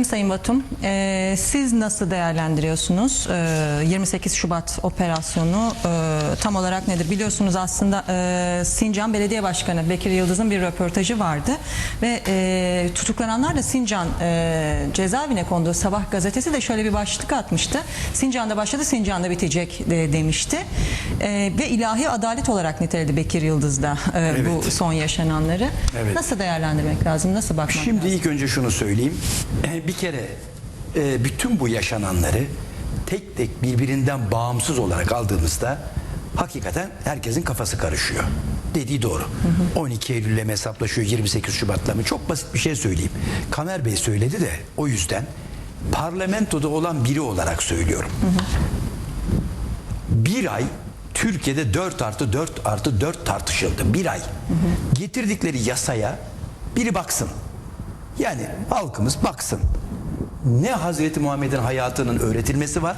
Sayın Batum, e, siz nasıl değerlendiriyorsunuz e, 28 Şubat operasyonu e, tam olarak nedir? Biliyorsunuz aslında e, Sincan Belediye Başkanı Bekir Yıldız'ın bir röportajı vardı ve e, tutuklananlar da Sincan e, cezaevine konduğu Sabah gazetesi de şöyle bir başlık atmıştı. Sincan'da başladı, Sincan'da bitecek de, demişti E, ve ilahi adalet olarak niteledi Bekir Yıldız da e, bu Evet. son yaşananları. Evet. Nasıl değerlendirmek lazım? Nasıl bakmak Şimdi lazım? ilk önce şunu söyleyeyim. Bir kere e, bütün bu yaşananları tek tek birbirinden bağımsız olarak aldığımızda hakikaten herkesin kafası karışıyor. Dediği doğru. 12 Eylül'le mi hesaplaşıyor 28 Şubat'la mı? Çok basit bir şey söyleyeyim. Kamer Bey söyledi de o yüzden parlamentoda olan biri olarak söylüyorum. Bir ay Türkiye'de 4 artı 4 artı 4 tartışıldı. Bir ay. Getirdikleri yasaya biri baksın. Yani halkımız baksın. Ne Hazreti Muhammed'in hayatının öğretilmesi var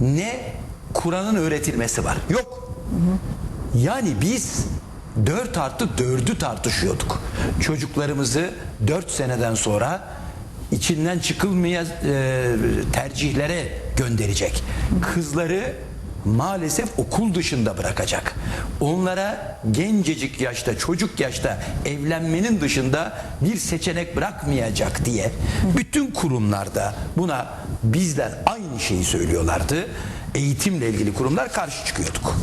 ne Kur'an'ın öğretilmesi var. Yok. Yani biz 4 artı 4'ü tartışıyorduk. Çocuklarımızı 4 seneden sonra içinden çıkılmayan e, tercihlere gönderecek. Kızları maalesef okul dışında bırakacak. Onlara gencecik yaşta, çocuk yaşta evlenmenin dışında bir seçenek bırakmayacak diye bütün kurumlarda buna bizden aynı şeyi söylüyorlardı. Eğitimle ilgili kurumlar karşı çıkıyorduk.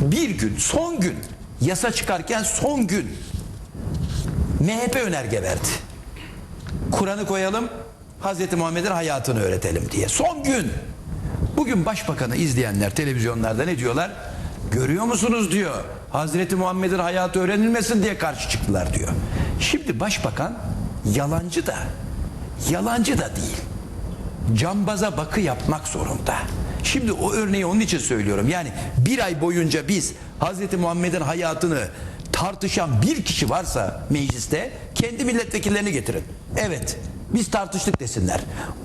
Bir gün, son gün yasa çıkarken son gün MHP önerge verdi. Kur'an'ı koyalım, Hazreti Muhammed'in hayatını öğretelim diye. Son gün. Bugün başbakanı izleyenler televizyonlarda ne diyorlar? Görüyor musunuz diyor. Hazreti Muhammed'in hayatı öğrenilmesin diye karşı çıktılar diyor. Şimdi başbakan yalancı da yalancı da değil. Cambaza bakı yapmak zorunda. Şimdi o örneği onun için söylüyorum. Yani bir ay boyunca biz Hazreti Muhammed'in hayatını tartışan bir kişi varsa mecliste kendi milletvekillerini getirin. Evet biz tartıştık desinler.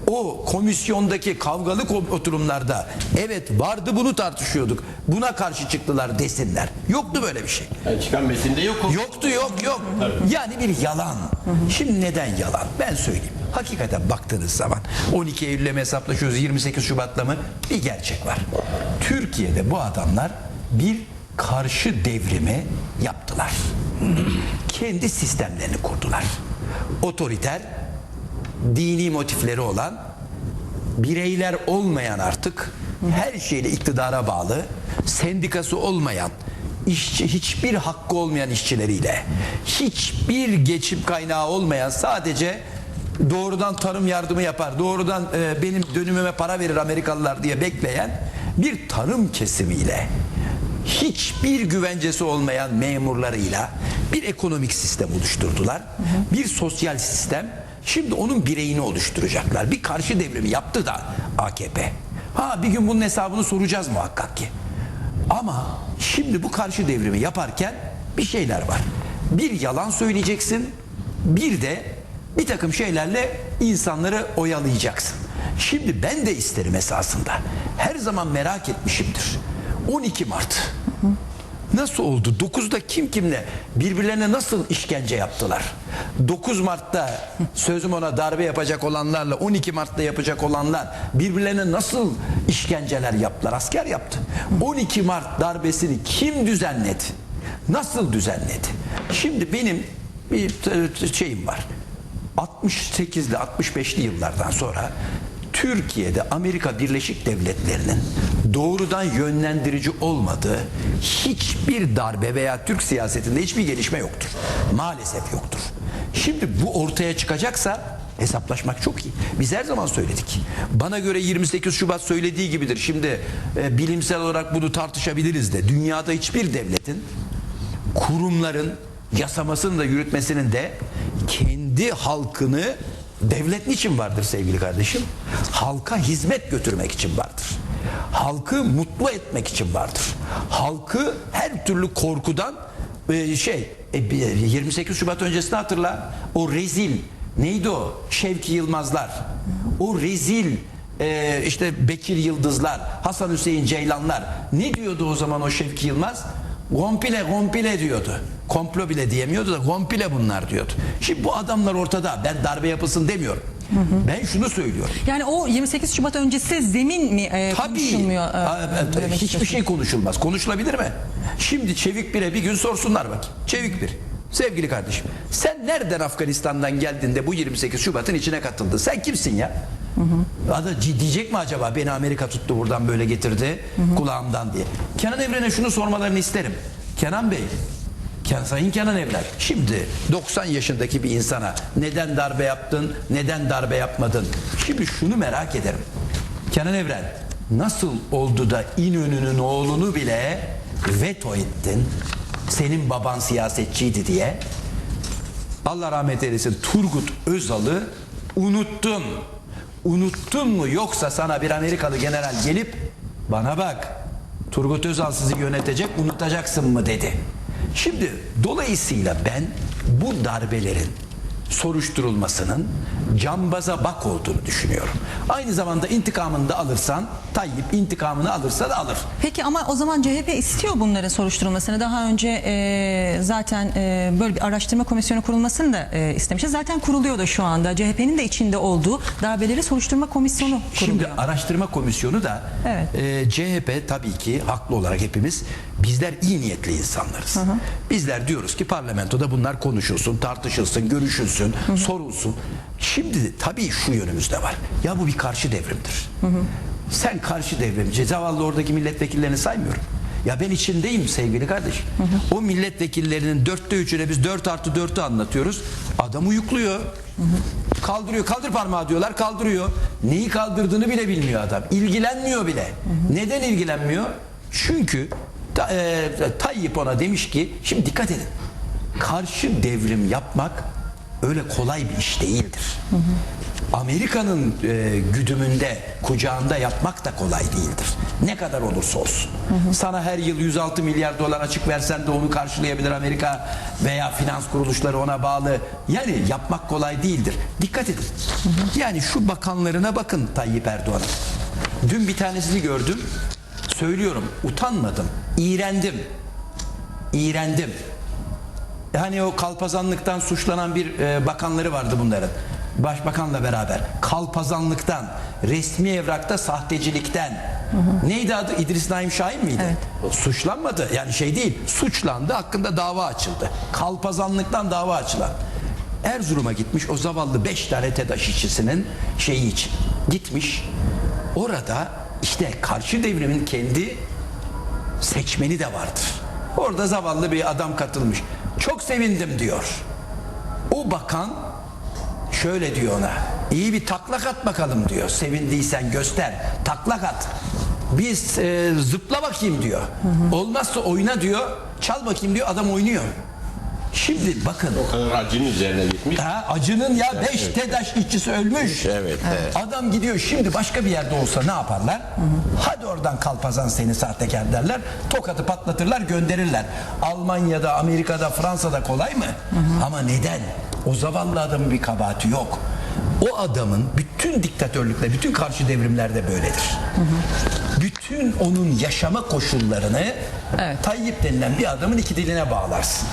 O komisyondaki kavgalı oturumlarda evet vardı bunu tartışıyorduk. Buna karşı çıktılar desinler. Yoktu böyle bir şey. Yani çıkan metinde yok o. Yoktu yok yok. Yani bir yalan. Şimdi neden yalan? Ben söyleyeyim. Hakikaten baktığınız zaman 12 Eylül'le mi hesaplaşıyoruz 28 Şubat'la mı? Bir gerçek var. Türkiye'de bu adamlar bir karşı devrimi yaptılar. Kendi sistemlerini kurdular. Otoriter, dini motifleri olan bireyler olmayan artık her şeyle iktidara bağlı, sendikası olmayan, işçi hiçbir hakkı olmayan işçileriyle, hiçbir geçim kaynağı olmayan sadece doğrudan tarım yardımı yapar, doğrudan e, benim dönümüme para verir Amerikalılar diye bekleyen bir tarım kesimiyle hiçbir güvencesi olmayan memurlarıyla bir ekonomik sistem oluşturdular. Bir sosyal sistem. Şimdi onun bireyini oluşturacaklar. Bir karşı devrimi yaptı da AKP. Ha bir gün bunun hesabını soracağız muhakkak ki. Ama şimdi bu karşı devrimi yaparken bir şeyler var. Bir yalan söyleyeceksin. Bir de bir takım şeylerle insanları oyalayacaksın. Şimdi ben de isterim esasında. Her zaman merak etmişimdir. 12 Mart. Nasıl oldu? 9'da kim kimle birbirlerine nasıl işkence yaptılar? 9 Mart'ta sözüm ona darbe yapacak olanlarla 12 Mart'ta yapacak olanlar birbirlerine nasıl işkenceler yaptılar? Asker yaptı. 12 Mart darbesini kim düzenledi? Nasıl düzenledi? Şimdi benim bir şeyim var. 68'li 65'li yıllardan sonra Türkiye'de Amerika Birleşik Devletleri'nin doğrudan yönlendirici olmadığı hiçbir darbe veya Türk siyasetinde hiçbir gelişme yoktur. Maalesef yoktur. Şimdi bu ortaya çıkacaksa hesaplaşmak çok iyi. Biz her zaman söyledik. Bana göre 28 Şubat söylediği gibidir. Şimdi e, bilimsel olarak bunu tartışabiliriz de dünyada hiçbir devletin kurumların yasamasını da yürütmesinin de kendi halkını devlet niçin vardır sevgili kardeşim? Halka hizmet götürmek için vardır. Halkı mutlu etmek için vardır. Halkı her türlü korkudan e, şey e, bir- 28 Şubat öncesini hatırla. O rezil neydi o? Şevki Yılmazlar. O rezil e, işte Bekir Yıldızlar, Hasan Hüseyin Ceylanlar. Ne diyordu o zaman o Şevki Yılmaz? Gompile gompile diyordu. Komplo bile diyemiyordu da gompile bunlar diyordu. Şimdi bu adamlar ortada. Ben darbe yapılsın demiyorum. Ben şunu söylüyorum. Yani o 28 Şubat öncesi zemin mi e, Tabii. konuşulmuyor? e, demek hiçbir şey konuşulmaz. Konuşulabilir mi? Şimdi Çevik Bir'e bir gün sorsunlar bakayım. Çevik Bir. Sevgili kardeşim sen nereden Afganistan'dan geldin de bu 28 Şubat'ın içine katıldın? Sen kimsin ya? Ada diyecek mi acaba beni Amerika tuttu buradan böyle getirdi kulağımdan diye. Kenan Evren'e şunu sormalarını isterim. Kenan Bey Sayın Kenan Evren şimdi 90 yaşındaki bir insana neden darbe yaptın neden darbe yapmadın? Şimdi şunu merak ederim. Kenan Evren nasıl oldu da İnönü'nün oğlunu bile veto ettin? Senin baban siyasetçiydi diye. Allah rahmet eylesin Turgut Özal'ı unuttun. Unuttun mu yoksa sana bir Amerikalı general gelip bana bak Turgut Özal sizi yönetecek unutacaksın mı? dedi. Şimdi dolayısıyla ben bu darbelerin soruşturulmasının cambaza bak olduğunu düşünüyorum. Aynı zamanda intikamını da alırsan Tayyip intikamını alırsa da alır. Peki ama o zaman CHP istiyor bunların soruşturulmasını. Daha önce e, zaten e, böyle bir araştırma komisyonu kurulmasını da e, istemişti. Zaten kuruluyor da şu anda. CHP'nin de içinde olduğu darbeleri soruşturma komisyonu kuruluyor. Şimdi araştırma komisyonu da Evet. e, CHP tabii ki haklı olarak hepimiz bizler iyi niyetli insanlarız. Bizler diyoruz ki parlamentoda bunlar konuşulsun, tartışılsın, görüşülsün, sorulsun. Şimdi tabii şu yönümüzde var. Ya bu bir karşı devrimdir. Sen karşı devrimci, zavallı oradaki milletvekillerini saymıyorum. Ya ben içindeyim sevgili kardeşim. O milletvekillerinin dörtte üçüne biz dört artı dörtü anlatıyoruz. Adam uyukluyor. Kaldırıyor. Kaldır parmağı diyorlar. Kaldırıyor. Neyi kaldırdığını bile bilmiyor adam. İlgilenmiyor bile. Neden ilgilenmiyor? Çünkü e, Tayyip ona demiş ki şimdi dikkat edin. Karşı devrim yapmak öyle kolay bir iş değildir. Amerika'nın e, güdümünde, kucağında yapmak da kolay değildir. Ne kadar olursa olsun. Sana her yıl 106 milyar dolar açık versen de onu karşılayabilir Amerika veya finans kuruluşları ona bağlı. Yani yapmak kolay değildir. Dikkat edin. Yani şu bakanlarına bakın Tayyip Erdoğan'ın. Dün bir tanesini gördüm. Söylüyorum utanmadım. İğrendim. İğrendim. Hani o kalpazanlıktan suçlanan bir e, bakanları vardı bunların. Başbakanla beraber. Kalpazanlıktan, resmi evrakta sahtecilikten. Neydi adı? İdris Naim Şahin miydi? Evet. Suçlanmadı. Yani şey değil. Suçlandı. Hakkında dava açıldı. Kalpazanlıktan dava açılan. Erzurum'a gitmiş o zavallı beş tane TEDAŞ işçisinin şeyi için. Gitmiş. Orada işte karşı devrimin kendi seçmeni de vardır. Orada zavallı bir adam katılmış. Çok sevindim diyor. O bakan şöyle diyor ona. İyi bir taklak at bakalım diyor. Sevindiysen göster. Taklak at. Biz e, zıpla bakayım diyor. Olmazsa oyna diyor. Çal bakayım diyor. Adam oynuyor. Şimdi bakın. O kadar acının üzerine gitmiş. Ha, acının ya 5 TEDAŞ işçisi ölmüş. Evet, evet. Adam gidiyor şimdi başka bir yerde olsa ne yaparlar? Hadi oradan kalpazan seni sahtekar derler. Tokatı patlatırlar gönderirler. Almanya'da, Amerika'da, Fransa'da kolay mı? Ama neden? O zavallı adamın bir kabahati yok. O adamın bütün diktatörlükler, bütün karşı devrimlerde böyledir. Bütün onun yaşama koşullarını Evet. Tayyip denilen bir adamın iki diline bağlarsın.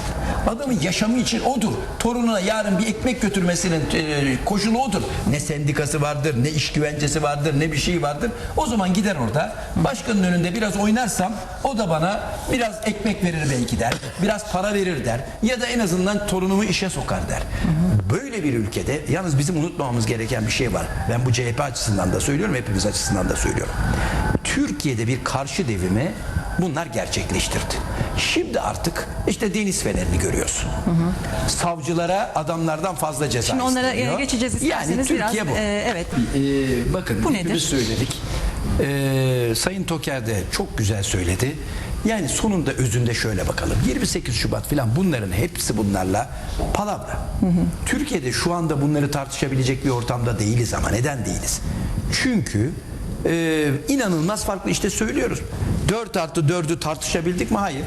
Adamın yaşamı için odur. Torununa yarın bir ekmek götürmesinin e, koşulu odur. Ne sendikası vardır, ne iş güvencesi vardır, ne bir şey vardır. O zaman gider orada. Başkanın önünde biraz oynarsam o da bana biraz ekmek verir belki der. Biraz para verir der. Ya da en azından torunumu işe sokar der. Böyle bir ülkede yalnız bizim unutmamamız gereken bir şey var. Ben bu CHP açısından da söylüyorum, hepimiz açısından da söylüyorum. Türkiye'de bir karşı devrimi bunlar gerçekleştirdi. Şimdi artık işte deniz fenerini görüyorsun. Savcılara adamlardan fazla ceza Şimdi onlara e, isteniyor. geçeceğiz isterseniz Yani Türkiye biraz. bu. e, evet. Ee, bakın Bu nedir? söyledik. Ee, Sayın Toker de çok güzel söyledi. Yani sonunda özünde şöyle bakalım. 28 Şubat filan bunların hepsi bunlarla palavra. Türkiye'de şu anda bunları tartışabilecek bir ortamda değiliz ama neden değiliz? Çünkü e, inanılmaz farklı işte söylüyoruz. 4 artı 4'ü tartışabildik mi? Hayır.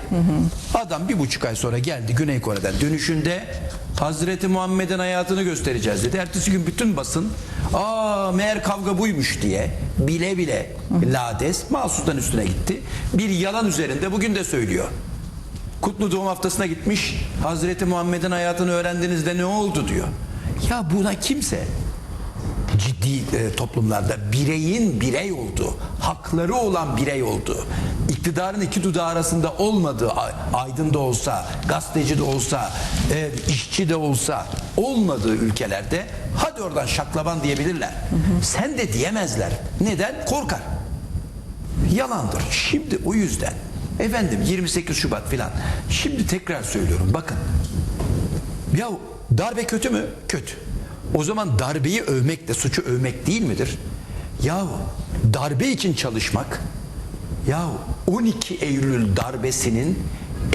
Adam bir buçuk ay sonra geldi Güney Kore'den dönüşünde Hazreti Muhammed'in hayatını göstereceğiz dedi. Ertesi gün bütün basın aa meğer kavga buymuş diye bile bile lades mahsustan üstüne gitti. Bir yalan üzerinde bugün de söylüyor. Kutlu doğum haftasına gitmiş Hazreti Muhammed'in hayatını öğrendiğinizde ne oldu diyor. Ya buna kimse ciddi e, toplumlarda bireyin birey olduğu, hakları olan birey olduğu, iktidarın iki dudağı arasında olmadığı, aydın da olsa, gazeteci de olsa, e, işçi de olsa olmadığı ülkelerde hadi oradan şaklaban diyebilirler. Sen de diyemezler. Neden? Korkar. Yalandır. Şimdi o yüzden efendim 28 Şubat filan. Şimdi tekrar söylüyorum bakın. Ya darbe kötü mü? Kötü. O zaman darbeyi övmek de suçu övmek değil midir? Ya darbe için çalışmak ya 12 Eylül darbesinin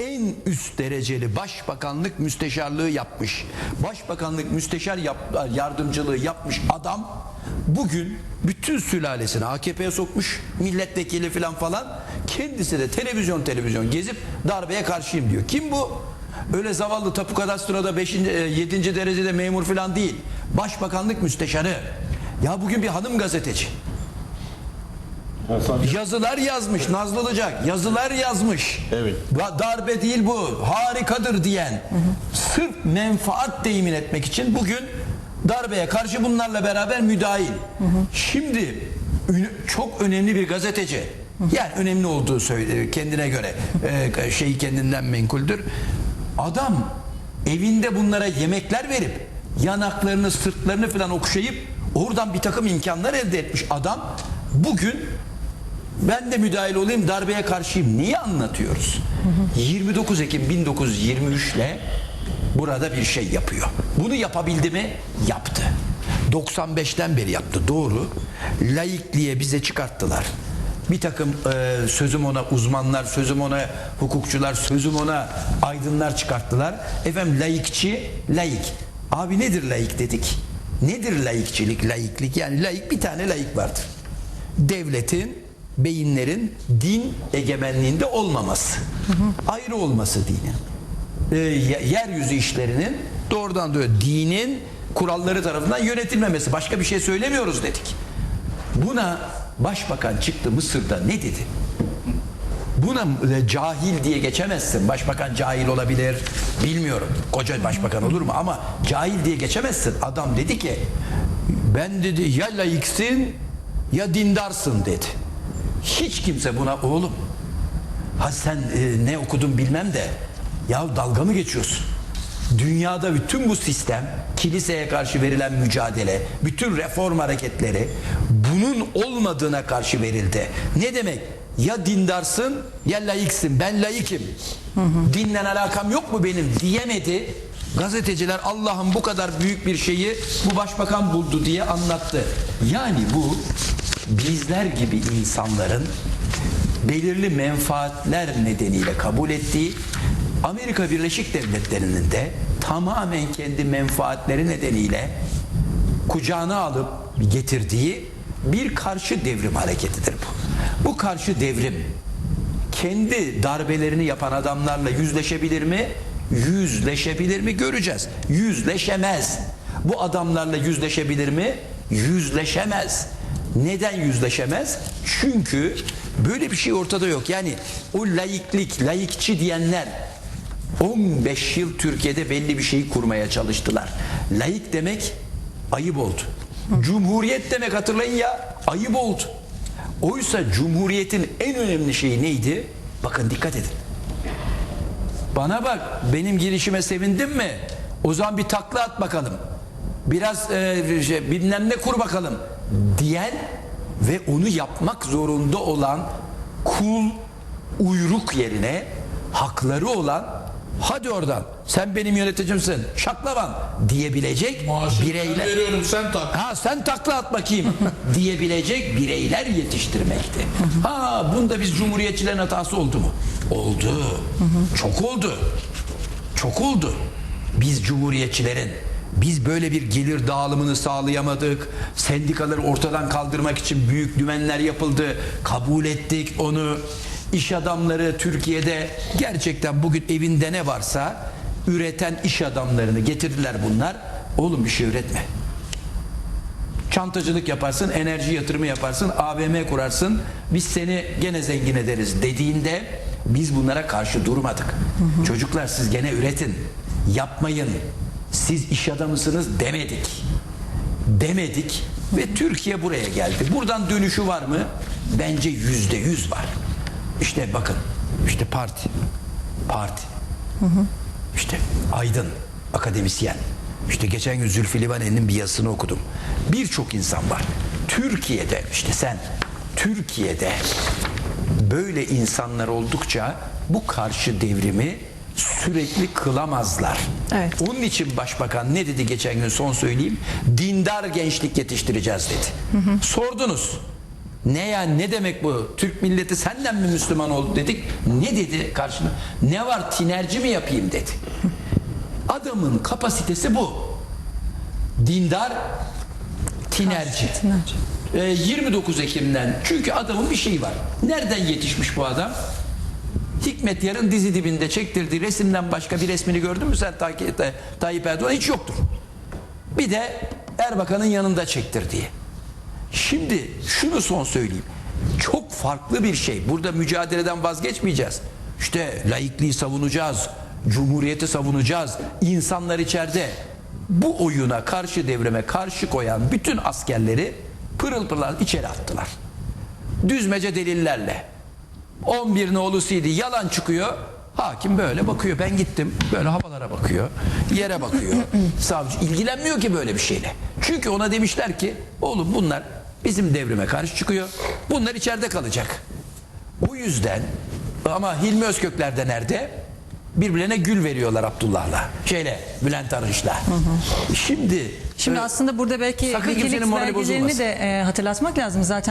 en üst dereceli başbakanlık müsteşarlığı yapmış. Başbakanlık müsteşar yap- yardımcılığı yapmış adam bugün bütün sülalesini AKP'ye sokmuş milletvekili falan falan kendisi de televizyon televizyon gezip darbeye karşıyım diyor. Kim bu? Öyle zavallı tapu kadastroda 5. 7. derecede memur falan değil. Başbakanlık müsteşarı. Ya bugün bir hanım gazeteci. Yazılar yazmış Nazlılıcak. Yazılar yazmış. Evet. Da- Darbe değil bu. Harikadır diyen. Sırf menfaat temin etmek için bugün darbeye karşı bunlarla beraber müdahil. Şimdi çok önemli bir gazeteci. Yani önemli olduğu söyle kendine göre e, şeyi kendinden menkuldür. Adam evinde bunlara yemekler verip yanaklarını, sırtlarını falan okşayıp oradan bir takım imkanlar elde etmiş adam bugün ben de müdahil olayım darbeye karşıyım. Niye anlatıyoruz? 29 Ekim 1923 ile burada bir şey yapıyor. Bunu yapabildi mi? Yaptı. 95'ten beri yaptı. Doğru. Laikliğe bize çıkarttılar. Bir takım e, sözüm ona uzmanlar, sözüm ona hukukçular, sözüm ona aydınlar çıkarttılar. Efendim laikçi, laik. Abi nedir laik dedik? Nedir laikçilik, laiklik? Yani laik bir tane laik vardır devletin, beyinlerin din egemenliğinde olmaması. Ayrı olması dinin. Ee, ye- yeryüzü işlerinin doğrudan doğru dinin kuralları tarafından yönetilmemesi. Başka bir şey söylemiyoruz dedik. Buna başbakan çıktı Mısır'da ne dedi? Buna e, cahil diye geçemezsin. Başbakan cahil olabilir. Bilmiyorum. Koca başbakan olur mu? Ama cahil diye geçemezsin. Adam dedi ki ben dedi ya layıksın ya dindarsın dedi. Hiç kimse buna oğlum ha sen e, ne okudun bilmem de ya dalga mı geçiyorsun? Dünyada bütün bu sistem, kiliseye karşı verilen mücadele, bütün reform hareketleri bunun olmadığına karşı verildi. Ne demek? Ya dindarsın ya layıksın. Ben layıkım. Dinle alakam yok mu benim diyemedi. Gazeteciler Allah'ın bu kadar büyük bir şeyi bu başbakan buldu diye anlattı. Yani bu bizler gibi insanların belirli menfaatler nedeniyle kabul ettiği Amerika Birleşik Devletleri'nin de tamamen kendi menfaatleri nedeniyle kucağına alıp getirdiği bir karşı devrim hareketidir bu. Bu karşı devrim kendi darbelerini yapan adamlarla yüzleşebilir mi? Yüzleşebilir mi? Göreceğiz. Yüzleşemez. Bu adamlarla yüzleşebilir mi? Yüzleşemez. Neden yüzleşemez? Çünkü böyle bir şey ortada yok. Yani o laiklik, laikçi diyenler 15 yıl Türkiye'de belli bir şeyi kurmaya çalıştılar. Laik demek ayıp oldu. Cumhuriyet demek hatırlayın ya ayıp oldu. Oysa Cumhuriyet'in en önemli şeyi neydi? Bakın dikkat edin. Bana bak benim girişime sevindin mi? O zaman bir takla at bakalım. Biraz e, şey, bilmem ne kur bakalım diyen ve onu yapmak zorunda olan kul uyruk yerine hakları olan hadi oradan sen benim yöneticimsin şaklavan diyebilecek Maaşını ben bireyler. veriyorum sen tak. Ha sen takla at bakayım diyebilecek bireyler yetiştirmekti. Ha bunda biz cumhuriyetçilerin hatası oldu mu? Oldu. Çok oldu. Çok oldu. Biz cumhuriyetçilerin biz böyle bir gelir dağılımını sağlayamadık. Sendikaları ortadan kaldırmak için büyük dümenler yapıldı. Kabul ettik onu. İş adamları Türkiye'de gerçekten bugün evinde ne varsa üreten iş adamlarını getirdiler bunlar. Oğlum bir şey üretme. Çantacılık yaparsın, enerji yatırımı yaparsın, AVM kurarsın. Biz seni gene zengin ederiz dediğinde biz bunlara karşı durmadık. Çocuklar siz gene üretin. Yapmayın. Siz iş adamısınız demedik. Demedik. Ve Türkiye buraya geldi. Buradan dönüşü var mı? Bence yüzde yüz var. İşte bakın. işte parti. Parti. İşte aydın, akademisyen. İşte geçen gün Zülfü Livaneli'nin bir yazısını okudum. Birçok insan var. Türkiye'de işte sen Türkiye'de böyle insanlar oldukça bu karşı devrimi sürekli kılamazlar. Evet. Onun için başbakan ne dedi geçen gün son söyleyeyim? Dindar gençlik yetiştireceğiz dedi. Sordunuz. Ne ya ne demek bu? Türk milleti senden mi Müslüman oldu dedik. Ne dedi karşına? Ne var tinerci mi yapayım dedi. Adamın kapasitesi bu. Dindar tinerci. Tinerci. Ee, 29 Ekim'den çünkü adamın bir şeyi var. Nereden yetişmiş bu adam? Hikmet Yarın dizi dibinde çektirdiği resimden başka bir resmini gördün mü sen Tayyip, Tayyip Erdoğan? Hiç yoktur. Bir de Erbakan'ın yanında çektirdiği. Şimdi şunu son söyleyeyim. Çok farklı bir şey. Burada mücadeleden vazgeçmeyeceğiz. İşte laikliği savunacağız. Cumhuriyeti savunacağız. İnsanlar içeride bu oyuna karşı devreme karşı koyan bütün askerleri pırıl pırıl içeri attılar. Düzmece delillerle. 11 no'lusuydu yalan çıkıyor. Hakim böyle bakıyor. Ben gittim. Böyle havalara bakıyor. Yere bakıyor. Savcı ilgilenmiyor ki böyle bir şeyle. Çünkü ona demişler ki oğlum bunlar bizim devrime karşı çıkıyor. Bunlar içeride kalacak. Bu yüzden ama Hilmi Özkökler de nerede? Birbirlerine gül veriyorlar Abdullah'la. Şeyle Bülent Arınç'la. Şimdi Şimdi e, aslında burada belki Sakın kimsenin morali bozulmasın. de e, hatırlatmak lazım. Zaten